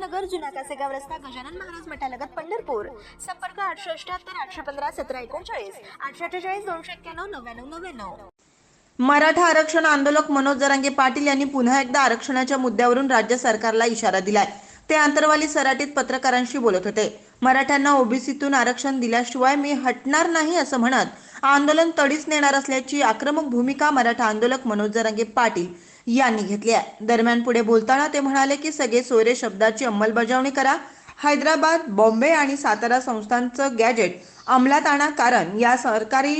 नगर जुना कासेगाव रस्ता गजानन महाराज मठालगत पंढरपूर. संपर्क आठशे अठ्याहत्तर आठशे पंधरा सतरा एकोणचाळीस. आठशे अठ्ठेचाळीस दोनशे एक्क्याण्णव नव्याण्णव नव्याण्णव. मराठा आरक्षण आंदोलक मनोज जरांगे पाटील यांनी पुन्हा एकदा आरक्षणाच्या मुद्द्यावरून राज्य सरकारला इशारा दिलाय. ते आंतरवाली सराटीत पत्रकारांशी बोलत होते. मराठ्यांना ओबीसीतून आरक्षण दिल्याशिवाय मी हटणार नाही असं म्हणत आंदोलन तडीच नेणार असल्याची आक्रमक भूमिका मराठा आंदोलक मनोज जरांगे पाटील यांनी घेतली आहे. दरम्यान पुढे बोलताना ते म्हणाले की सगळे सोयरे शब्दाची अंमलबजावणी करा. हैदराबाद बॉम्बे आणि सातारा संस्थांचं गॅजेट अंमलात आणा कारण या सरकारी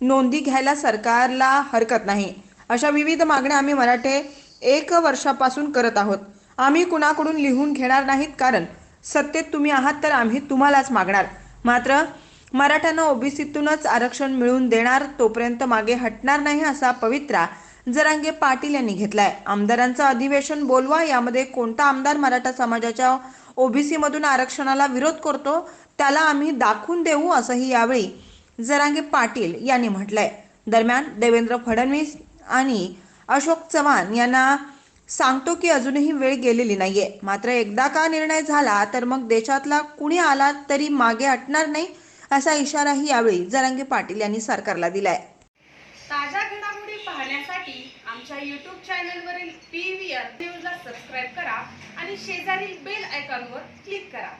नोंदी घ्यायला सरकारला हरकत नाही. अशा विविध मागण्या आम्ही मराठे एक वर्षापासून करत आहोत. आम्ही कुणाकडून लिहून घेणार नाहीत कारण सत्तेत तुम्ही आहात तर आम्ही तुम्हालाच मागणार. मात्र मराठ्यांना ओबीसीतूनच आरक्षण मिळवून देणार तोपर्यंत मागे हटणार नाही असा पवित्रा जरांगे पाटील यांनी घेतलाय. आमदारांचं अधिवेशन बोलवा यामध्ये कोणता आमदार मराठा समाजाच्या ओबीसी मधून आरक्षणाला विरोध करतो त्याला आम्ही दाखवून देऊ असंही यावेळी जरांगे पाटील यांनी म्हटलंय. दरम्यान देवेंद्र फडणवीस आणि अशोक चव्हाण यांना सांगतो की अजूनही वेळ गेलेली नाहीये. मात्र एकदा का निर्णय झाला तर मग देशातला कुणी आला तरी मागे हटणार नाही असा इशाराही यावेळी जरांगे पाटील यांनी सरकारला दिलाय. ताज्या घडामोडी पाहण्यासाठी आमच्या यूट्यूब चॅनलवरील पी व्ही आर न्यूजला सबस्क्राईब करा आणि शेजारील बेल आयकॉनवर क्लिक करा.